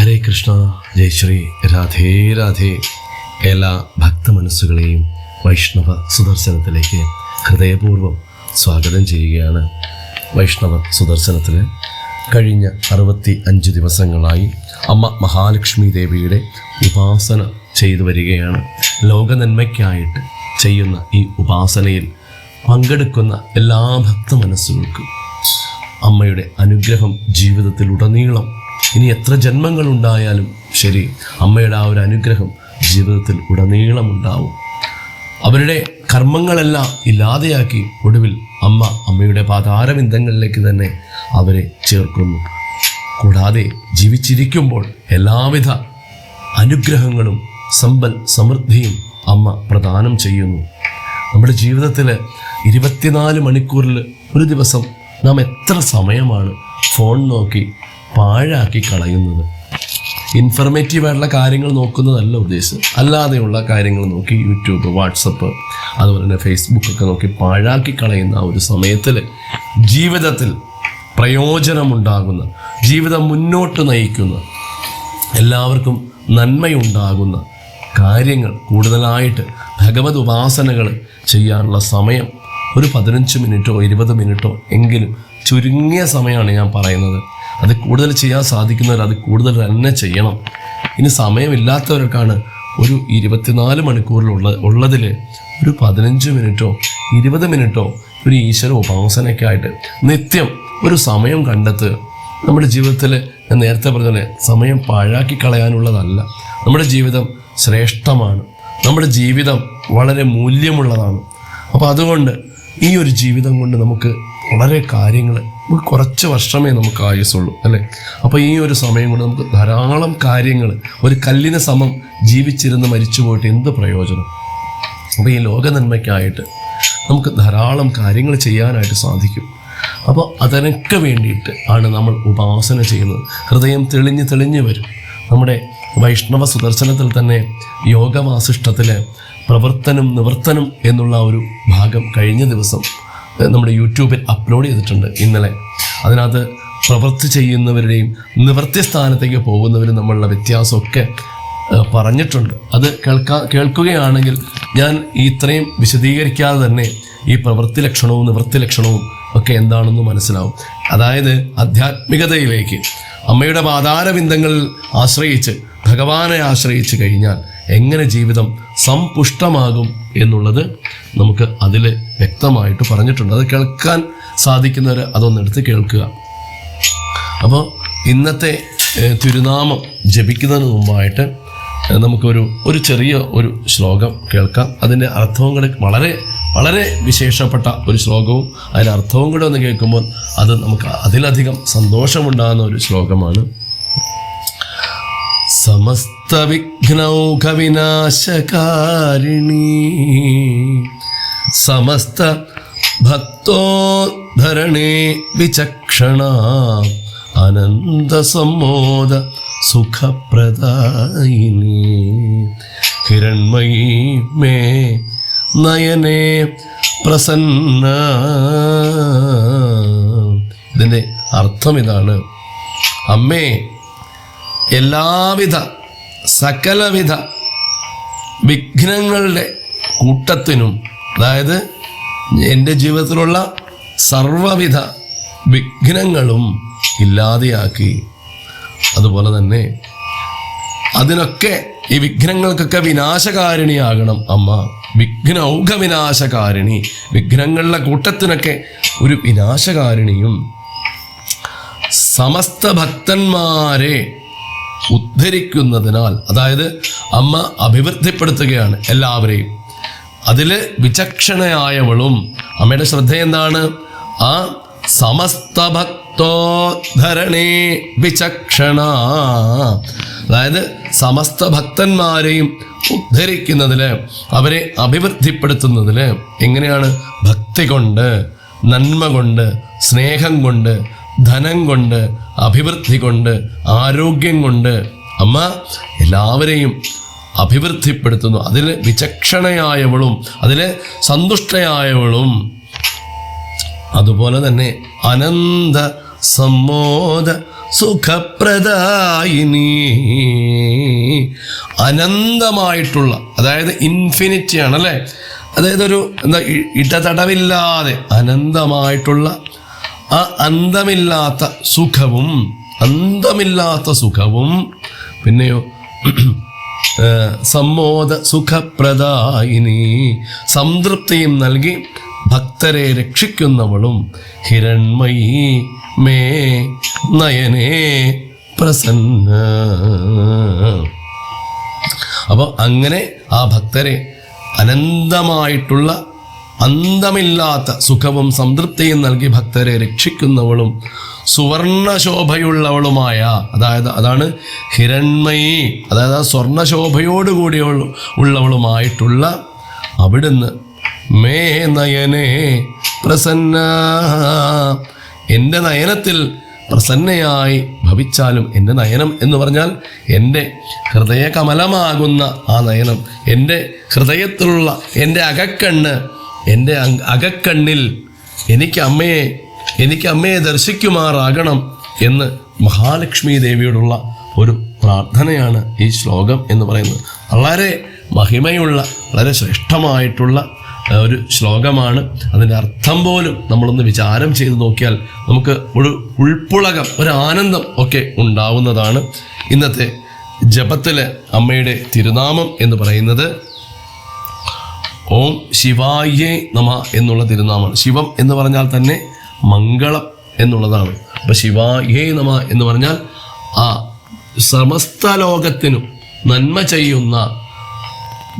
ഹരേ കൃഷ്ണ ജയ് ശ്രീ രാധേ രാധേ. എല്ലാ ഭക്തമനസ്സുകളെയും വൈഷ്ണവ സുദർശനത്തിലേക്ക് ഹൃദയപൂർവം സ്വാഗതം ചെയ്യുകയാണ് വൈഷ്ണവ സുദർശനത്തിൽ കഴിഞ്ഞ അറുപത്തി അഞ്ച് ദിവസങ്ങളായി അമ്മ മഹാലക്ഷ്മി ദേവിയുടെ ഉപാസന ചെയ്തു വരികയാണ്. ലോകനന്മയ്ക്കായിട്ട് ചെയ്യുന്ന ഈ ഉപാസനയിൽ പങ്കെടുക്കുന്ന എല്ലാ ഭക്ത മനസ്സുകൾക്കും അമ്മയുടെ അനുഗ്രഹം ജീവിതത്തിൽ ഉടനീളം ഇനി എത്ര ജന്മങ്ങൾ ഉണ്ടായാലും ശരി അമ്മയുടെ ആ ഒരു അനുഗ്രഹം ജീവിതത്തിൽ ഉടനീളം ഉണ്ടാവും. അവരുടെ കർമ്മങ്ങളെല്ലാം ഇല്ലാതെയാക്കി ഒടുവിൽ അമ്മ അമ്മയുടെ പാതാരബിന്ദങ്ങളിലേക്ക് തന്നെ അവരെ ചേർക്കുന്നു. കൂടാതെ ജീവിച്ചിരിക്കുമ്പോൾ എല്ലാവിധ അനുഗ്രഹങ്ങളും സമ്പൽ സമൃദ്ധിയും അമ്മ പ്രദാനം ചെയ്യുന്നു. നമ്മുടെ ജീവിതത്തിൽ ഇരുപത്തിനാല് മണിക്കൂറിൽ ഒരു ദിവസം നാം എത്ര സമയമാണ് ഫോൺ നോക്കി പാഴാക്കി കളയുന്നത്. ഇൻഫർമേറ്റീവ് ആയിട്ടുള്ള കാര്യങ്ങൾ നോക്കുന്നതല്ല ഉദ്ദേശം അല്ലാതെയുള്ള കാര്യങ്ങൾ നോക്കി യൂട്യൂബ് വാട്സപ്പ് അതുപോലെ തന്നെ ഫേസ്ബുക്കൊക്കെ നോക്കി പാഴാക്കി കളയുന്ന ആ ഒരു സമയത്തിൽ ജീവിതത്തിൽ പ്രയോജനമുണ്ടാകുന്ന ജീവിതം മുന്നോട്ട് നയിക്കുന്ന എല്ലാവർക്കും നന്മയുണ്ടാകുന്ന കാര്യങ്ങൾ കൂടുതലായിട്ട് ഭഗവത് ഉപാസനകൾ ചെയ്യാനുള്ള സമയം ഒരു പതിനഞ്ച് മിനിറ്റോ ഇരുപത് മിനിറ്റോ എങ്കിലും ചുരുങ്ങിയ സമയമാണ് ഞാൻ പറയുന്നത്. അത് കൂടുതൽ ചെയ്യാൻ സാധിക്കുന്നവർ അത് കൂടുതൽ തന്നെ ചെയ്യണം. ഇനി സമയമില്ലാത്തവർക്കാണ് ഒരു ഇരുപത്തിനാല് മണിക്കൂറിലുള്ള ഉള്ളതിൽ ഒരു പതിനഞ്ച് മിനിറ്റോ ഇരുപത് മിനിറ്റോ ഒരു ഈശ്വര ഉപാസനയ്ക്കായിട്ട് നിത്യം ഒരു സമയം കണ്ടെത്തുക നമ്മുടെ ജീവിതത്തിൽ ഞാൻ നേരത്തെ പറഞ്ഞ പോലെ സമയം പാഴാക്കി കളയാനുള്ളതല്ല. നമ്മുടെ ജീവിതം ശ്രേഷ്ഠമാണ്. നമ്മുടെ ജീവിതം വളരെ മൂല്യമുള്ളതാണ്. അപ്പോൾ അതുകൊണ്ട് ഈ ഒരു ജീവിതം കൊണ്ട് നമുക്ക് വളരെ കാര്യങ്ങൾ നമുക്ക് കുറച്ച് വർഷമേ നമുക്ക് ആയുസുള്ളൂ അല്ലേ? അപ്പോൾ ഈ ഒരു സമയം കൊണ്ട് നമുക്ക് ധാരാളം കാര്യങ്ങൾ ഒരു കല്ലിന് സമം ജീവിച്ചിരുന്ന് മരിച്ചു പോയിട്ട് എന്ത് പ്രയോജനം? അപ്പോൾ ഈ ലോക നന്മയ്ക്കായിട്ട് നമുക്ക് ധാരാളം കാര്യങ്ങൾ ചെയ്യാനായിട്ട് സാധിക്കും. അപ്പോൾ അതിനൊക്കെ വേണ്ടിയിട്ട് ആണ് നമ്മൾ ഉപാസന ചെയ്യുന്നത്. ഹൃദയം തെളിഞ്ഞ് തെളിഞ്ഞ് വരും. നമ്മുടെ വൈഷ്ണവ സുദർശനത്തിൽ തന്നെ യോഗവാസിഷ്ടത്തിൽ പ്രവർത്തനം നിവർത്തനം എന്നുള്ള ഒരു ഭാഗം കഴിഞ്ഞ ദിവസം നമ്മുടെ യൂട്യൂബിൽ അപ്ലോഡ് ചെയ്തിട്ടുണ്ട് ഇന്നലെ. അതിനകത്ത് പ്രവൃത്തി ചെയ്യുന്നവരുടെയും നിവൃത്തി സ്ഥാനത്തേക്ക് പോകുന്നവരും നമ്മളുടെ വ്യത്യാസമൊക്കെ പറഞ്ഞിട്ടുണ്ട്. അത് കേൾക്കാ കേൾക്കുകയാണെങ്കിൽ ഞാൻ ഇത്രയും വിശദീകരിക്കാതെ തന്നെ ഈ പ്രവൃത്തി ലക്ഷണവും നിവൃത്തി ലക്ഷണവും ഒക്കെ എന്താണെന്ന് മനസ്സിലാവും. അതായത് ആധ്യാത്മികതയിലേക്ക് അമ്മയുടെ പാതാരബിന്ദങ്ങളിൽ ആശ്രയിച്ച് ഭഗവാനെ ആശ്രയിച്ച് കഴിഞ്ഞാൽ എങ്ങനെ ജീവിതം സമ്പുഷ്ടമാകും എന്നുള്ളത് നമുക്ക് അതിൽ വ്യക്തമായിട്ട് പറഞ്ഞിട്ടുണ്ട്. അത് കേൾക്കാൻ സാധിക്കുന്നവർ അതൊന്നെടുത്ത് കേൾക്കുക. അപ്പോൾ ഇന്നത്തെ തിരുനാമം ജപിക്കുന്നതിന് മുമ്പായിട്ട് നമുക്കൊരു ഒരു ചെറിയ ഒരു ശ്ലോകം കേൾക്കാം. അതിന്റെ അർത്ഥവും കൂടെ വളരെ വളരെ വിശേഷപ്പെട്ട ഒരു ശ്ലോകവും അതിന്റെ അർത്ഥവും കൂടെ ഒന്ന് കേൾക്കുമ്പോൾ അത് നമുക്ക് അതിലധികം സന്തോഷമുണ്ടാകുന്ന ഒരു ശ്ലോകമാണ്. സമസ്ത വിഘ്നൗഘ വിനാശകാരിണി സമസ്ത ഭക്തോദ്ധരണേ വിചക്ഷണ. അനന്ത സമ്മോദ സുഖപ്രദായിനി. ഹിരൺമയീ മേ നയനേ പ്രസന്ന. ഇതിന്റെ അർത്ഥം ഇതാണ്. അമ്മേ എല്ലാവിധ സകലവിധ വിഘ്നങ്ങളുടെ കൂട്ടത്തിനും അതായത് എന്റെ ജീവിതത്തിലുള്ള സർവവിധ വിഘ്നങ്ങളും ഇല്ലാതെയാക്കി. അതുപോലെ തന്നെ അതിനൊക്കെ ഈ വിഘ്നങ്ങൾക്കൊക്കെ വിനാശകാരിണിയാകണം അമ്മ. വിഘ്നൗഘ വിനാശകാരിണി വിഘ്നങ്ങളുടെ കൂട്ടത്തിനൊക്കെ ഒരു വിനാശകാരിണിയും. സമസ്ത ഭക്തന്മാരെ ഉദ്ധരിക്കുന്നതിനാൽ അതായത് അമ്മ അഭിവൃദ്ധിപ്പെടുത്തുകയാണ് എല്ലാവരെയും. അതിൽ വിചക്ഷണയായവളും അമ്മയുടെ ശ്രദ്ധ എന്താണ് ആ സമസ്ത ഭക്തോദ്ധരണേ വിചക്ഷണ. അതായത് സമസ്ത ഭക്തന്മാരെയും ഉദ്ധരിക്കുന്നതിൽ അവരെ അഭിവൃദ്ധിപ്പെടുത്തുന്നതിൽ എങ്ങനെയാണ്? ഭക്തി കൊണ്ട് നന്മ കൊണ്ട് സ്നേഹം കൊണ്ട് ധനം കൊണ്ട് അഭിവൃദ്ധി കൊണ്ട് ആരോഗ്യം കൊണ്ട് അമ്മ എല്ലാവരെയും അഭിവൃദ്ധിപ്പെടുത്തുന്നു. അതിൽ വിചക്ഷണയായവളും അതിൽ സന്തുഷ്ടയായവളും അതുപോലെ തന്നെ അനന്ത സമ്മോദ സുഖപ്രദായിനി. അനന്തമായിട്ടുള്ള അതായത് ഇൻഫിനിറ്റിയാണ് അല്ലേ അതായത് ഒരു എന്താ ഇടതടവില്ലാതെ അനന്തമായിട്ടുള്ള ആ അന്തമില്ലാത്ത സുഖവും അന്തമില്ലാത്ത സുഖവും പിന്നെയോ സമ്മോദ സുഖപ്രദായിനി സംതൃപ്തിയും നൽകി ഭക്തരെ രക്ഷിക്കുന്നവളും ഹിരൺമയി മേ നയനേ പ്രസന്ന. അപ്പോൾ അങ്ങനെ ആ ഭക്തരെ അനന്തമായിട്ടുള്ള അന്തമില്ലാത്ത സുഖവും സംതൃപ്തിയും നൽകി ഭക്തരെ രക്ഷിക്കുന്നവളും സുവർണശോഭയുള്ളവളുമായ അതായത് അതാണ് ഹിരൺമയി അതായത് ആ സ്വർണശോഭയോടുകൂടി ഉള്ളവളുമായിട്ടുള്ള അവിടുന്ന് മേ നയനെ പ്രസന്ന. എന്റെ നയനത്തിൽ പ്രസന്നയായി ഭവിച്ചാലും എന്റെ നയനം എന്ന് പറഞ്ഞാൽ എന്റെ ഹൃദയകമലമാകുന്ന ആ നയനം എന്റെ ഹൃദയത്തിലുള്ള എന്റെ അകക്കണ്ണ് എന്റെ അകക്കണ്ണിൽ എനിക്ക് അമ്മയെ എനിക്ക് അമ്മയെ ദർശിക്കുമാറാകണം എന്ന് മഹാലക്ഷ്മി ദേവിയോടുള്ള ഒരു പ്രാർത്ഥനയാണ് ഈ ശ്ലോകം എന്ന് പറയുന്നത്. വളരെ മഹിമയുള്ള വളരെ ശ്രേഷ്ഠമായിട്ടുള്ള ഒരു ശ്ലോകമാണ്. അതിന്റെ അർത്ഥം പോലും നമ്മളൊന്ന് വിചാരം ചെയ്ത് നോക്കിയാൽ നമുക്ക് ഒരു ഉൾപ്പുളകം ഒരു ആനന്ദം ഒക്കെ ഉണ്ടാവുന്നതാണ്. ഇന്നത്തെ ജപത്തിലെ അമ്മയുടെ തിരുനാമം എന്ന് പറയുന്നത് ഓം ശിവായേ നമ എന്നുള്ള തിരുനാമമാണ്. ശിവം എന്ന് പറഞ്ഞാൽ തന്നെ മംഗളം എന്നുള്ളതാണ്. അപ്പൊ ശിവായേ നമ എന്ന് പറഞ്ഞാൽ ആ സമസ്ത ലോകത്തിനും നന്മ ചെയ്യുന്ന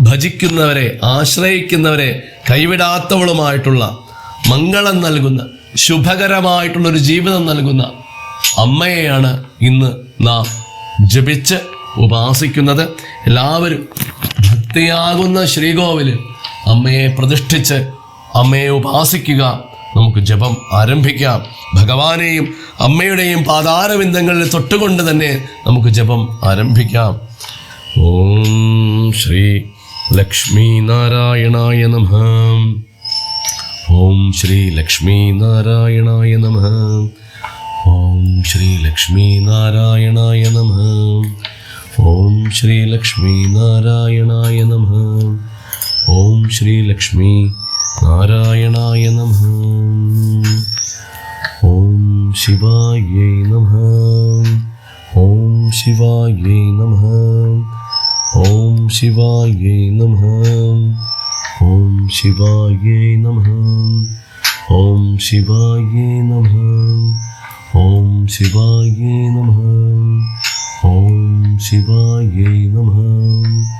ഭജിക്കുന്നവരെ ആശ്രയിക്കുന്നവരെ കൈവിടാത്തവളുമായിട്ടുള്ള മംഗളം നൽകുന്ന ശുഭകരമായിട്ടുള്ള ഒരു ജീവിതം നൽകുന്ന അമ്മയെയാണ് ഇന്ന് നാം ജപിച്ച് ഉപാസിക്കുന്നത്. എല്ലാവരും ഭക്തിയാകുന്ന ശ്രീകോവിൽ അമ്മയെ പ്രതിഷ്ഠിച്ച് അമ്മയെ ഉപാസിക്കുക. നമുക്ക് ജപം ആരംഭിക്കാം. ഭഗവാനെയും അമ്മയുടെയും പാതാരവിന്ദങ്ങളിൽ തൊട്ടുകൊണ്ട് തന്നെ നമുക്ക് ജപം ആരംഭിക്കാം. ഓം ശ്രീ ലക്ഷ്മി നാരായണായ നമ. ഓം ശ്രീ ലക്ഷ്മി നാരായണായ നമ. ഓം ശ്രീ ലക്ഷ്മി നാരായണായ നമ. ഓം ശ്രീ ലക്ഷ്മി നാരായണായ നമ. ॐ श्रीलक्ष्मी नारायणाय नमः। ॐ शिवायै नमः। ॐ शिवायै नमः। ॐ शिवायै नमः। ॐ शिवायै नमः। ॐ शिवायै नमः। ॐ शिवायै नमः। ॐ शिवायै नमः।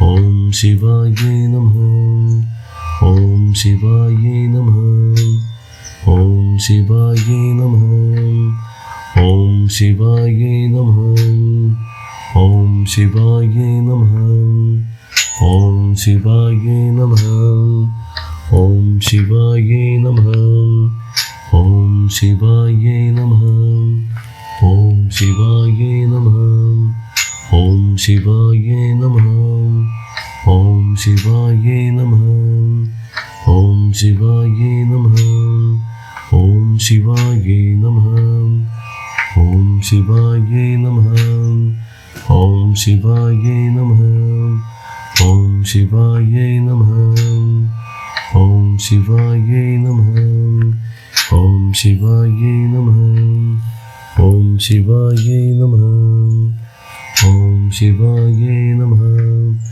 ॐ शिवायै नमः ॐ शिवायै नमः ॐ शिवायै नमः ॐ शिवायै नमः ॐ शिवायै नमः ॐ शिवायै नमः ॐ शिवायै नमः ॐ शिवायै नमः ॐ शिवायै नमः ॐ शिवायै नमः നമ ഓം ശിവായൈ നമ ഓം ശിവായൈ നമ ഓം ശിവായൈ നമ ഓം ശിവായൈ നമ ഓം ശിവായൈ നമ ഓം ശിവായൈ നമ ഓം ശിവായൈ നമ ഓം ശിവായൈ നമ ഓം ശിവായൈ നമ ഓം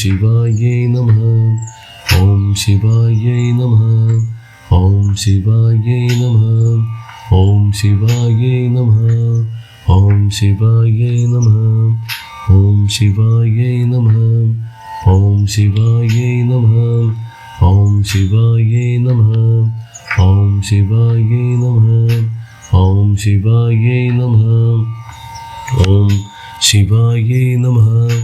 ശിവായേ നമ ഓം ശിവായേ നമ ഓം ശിവായേ നമ ഓം ശിവായേ നമ ഓം ശിവായേ നമ ഓം ശിവായേ നമ ഓം ശിവായേ നമ ഓം ശിവായേ നമ ഓം ശിവായേ നമ ഓം ശിവായേ നമ ഓം ശിവായേ നമ ഓം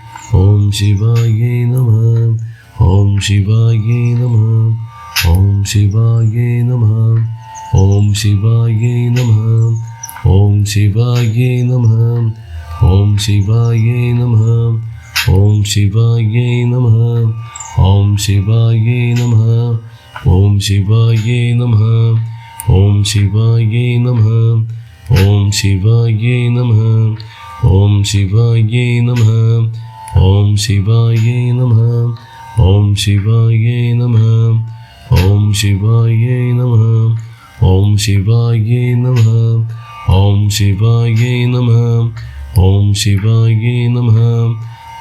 ഓം ശിവായേ നമ ഓം ശിവായേ നമ ഓം ശിവായേ നമ ഓം ശിവായേ നമ ഓം ശിവായേ നമ ഓം ശിവായേ നമ ഓം ശിവായേ നമ ഓം ശിവായേ നമ ഓം ശിവായേ നമ ഓം ശിവായേ നമ ഓം ശിവായേ നമ ഓം ശിവായേ നമ ഓം ശിവായേ നമ. ഓം ശിവായേ നമ. ഓം ശിവായേ നമ. ഓം ശിവായേ നമ. ഓം ശിവായേ നമ. ഓം ശിവായേ നമ.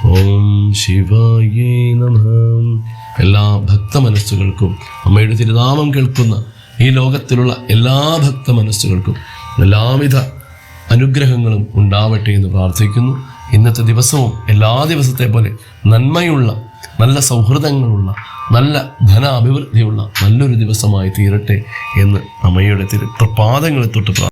ഓം ശിവായേ നമ. എല്ലാ ഭക്ത മനസ്സുകൾക്കും അമ്മയുടെ തിരുനാമം കേൾക്കുന്ന ഈ ലോകത്തിലുള്ള എല്ലാ ഭക്ത മനസ്സുകൾക്കും എല്ലാവിധ അനുഗ്രഹങ്ങളും ഉണ്ടാവട്ടെ എന്ന് പ്രാർത്ഥിക്കുന്നു. ഇന്നത്തെ ദിവസവും എല്ലാ ദിവസത്തെ പോലെ നന്മയുള്ള നല്ല സൗഹൃദങ്ങളുള്ള നല്ല ധനാഭിവൃദ്ധിയുള്ള നല്ലൊരു ദിവസമായി തീരട്ടെ എന്ന് അമ്മയുടെ തിരു പാദങ്ങളെ തൊട്ട്